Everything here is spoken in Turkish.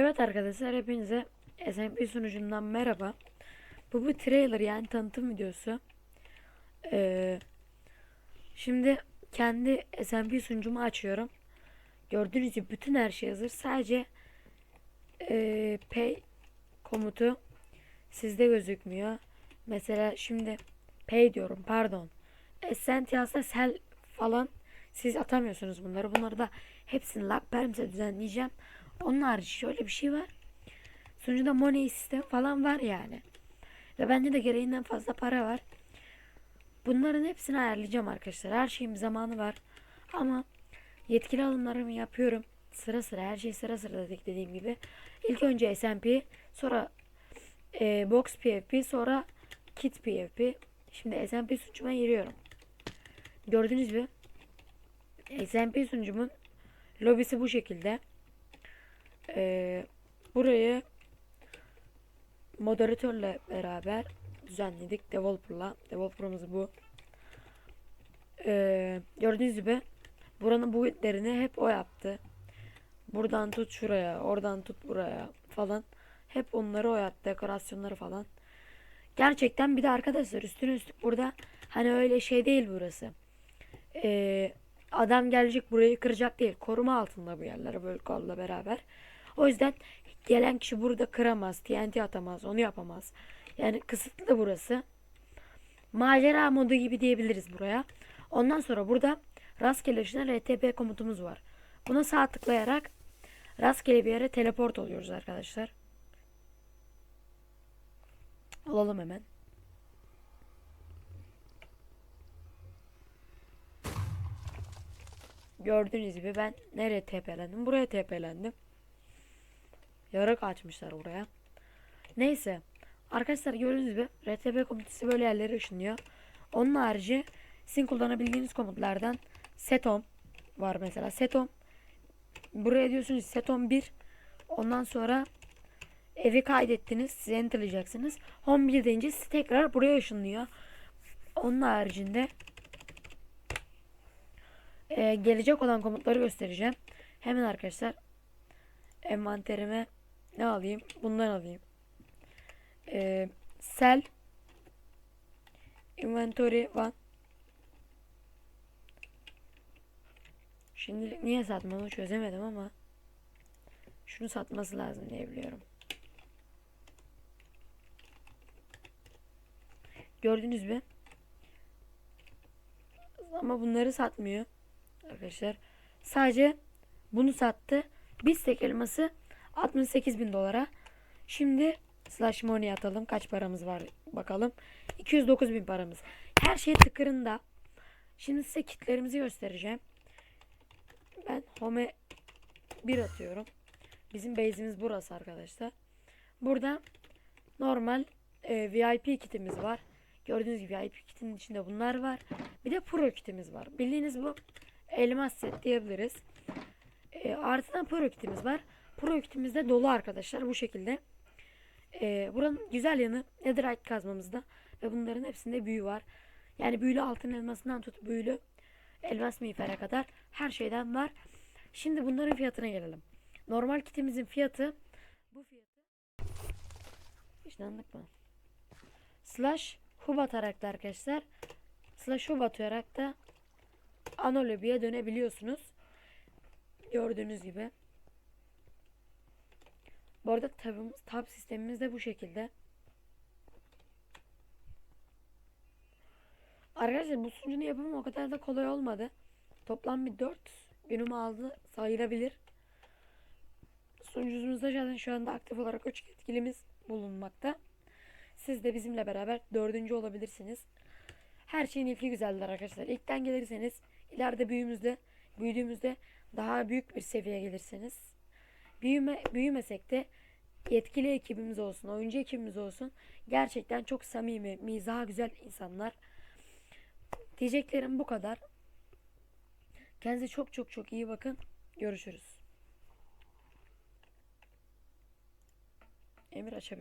Evet arkadaşlar hepinize SMP sunucundan merhaba. Bu bir trailer yani tanıtım videosu. Ee, şimdi kendi SMP sunucumu açıyorum. Gördüğünüz gibi bütün her şey hazır. Sadece ee, pay komutu sizde gözükmüyor. Mesela şimdi pay diyorum pardon. Essent yazsa sel falan siz atamıyorsunuz bunları. Bunları da hepsini lag permse düzenleyeceğim. Onun harici şöyle bir şey var. Sunucuda money sistem falan var yani. Ve bende de gereğinden fazla para var. Bunların hepsini ayarlayacağım arkadaşlar. Her şeyin bir zamanı var. Ama yetkili alımlarımı yapıyorum. Sıra sıra her şey sıra sıra dedik dediğim gibi. İlk önce SMP, sonra e, Box PFP, sonra Kit PFP. Şimdi SMP sunucuma giriyorum. Gördüğünüz gibi SMP sunucumun lobisi bu şekilde. Ee, burayı moderatörle beraber düzenledik. Developer'la. Developer'ımız bu. Ee, gördüğünüz gibi buranın bu itlerini hep o yaptı. Buradan tut şuraya, oradan tut buraya falan. Hep onları o yaptı. Dekorasyonları falan. Gerçekten bir de arkadaşlar üstüne üstlük burada hani öyle şey değil burası. Ee, adam gelecek burayı kıracak değil. Koruma altında bu yerler böyle kolla beraber. O yüzden gelen kişi burada kıramaz, TNT atamaz, onu yapamaz. Yani kısıtlı burası. Macera modu gibi diyebiliriz buraya. Ondan sonra burada rastgele işine RTP komutumuz var. Buna sağ tıklayarak rastgele bir yere teleport oluyoruz arkadaşlar. Alalım hemen. Gördüğünüz gibi ben nereye TP'lendim? Buraya TP'lendim. Yarak açmışlar buraya. Neyse. Arkadaşlar gördüğünüz gibi RTP komutusu böyle yerlere ışınlıyor. Onun harici sizin kullanabildiğiniz komutlardan setom var mesela. Setom buraya diyorsunuz setom 1 ondan sonra evi kaydettiniz. Siz enterlayacaksınız. Home 1 deyince tekrar buraya ışınlıyor. Onun haricinde e, gelecek olan komutları göstereceğim. Hemen arkadaşlar envanterime ne alayım? Bundan alayım. Ee, sell inventory one Şimdi niye satmadı çözemedim ama şunu satması lazım diye biliyorum. Gördünüz mü? Ama bunları satmıyor arkadaşlar. Sadece bunu sattı. Biz tek elması 68 bin dolara. Şimdi slash money atalım. Kaç paramız var bakalım. 209 bin paramız. Her şey tıkırında. Şimdi size kitlerimizi göstereceğim. Ben home 1 atıyorum. Bizim base'imiz burası arkadaşlar. Burada normal e, VIP kitimiz var. Gördüğünüz gibi VIP kitinin içinde bunlar var. Bir de pro kitimiz var. Bildiğiniz bu elmas set diyebiliriz. E, artıdan pro kitimiz var. Pro kitimiz dolu arkadaşlar bu şekilde. E, buranın güzel yanı netherite kazmamızda ve bunların hepsinde büyü var. Yani büyülü altın elmasından tut büyülü elmas miğfere kadar her şeyden var. Şimdi bunların fiyatına gelelim. Normal kitimizin fiyatı bu fiyatı anladık mı? Slash hub atarak da arkadaşlar slash hub atarak da anolobiye dönebiliyorsunuz. Gördüğünüz gibi. Bu arada tabımız, tab sistemimiz de bu şekilde. Arkadaşlar bu sunucunun yapımı o kadar da kolay olmadı. Toplam bir 4 günümü aldı sayılabilir. Sunucumuzda zaten şu anda aktif olarak 3 yetkilimiz bulunmakta. Siz de bizimle beraber dördüncü olabilirsiniz. Her şeyin ilki güzeldir arkadaşlar. İlkten gelirseniz ileride büyüğümüzde, büyüdüğümüzde daha büyük bir seviyeye gelirsiniz. Büyüme, büyümesek de yetkili ekibimiz olsun, oyuncu ekibimiz olsun. Gerçekten çok samimi, mizahı güzel insanlar. Diyeceklerim bu kadar. Kendinize çok çok çok iyi bakın. Görüşürüz. Emir açabilirsin.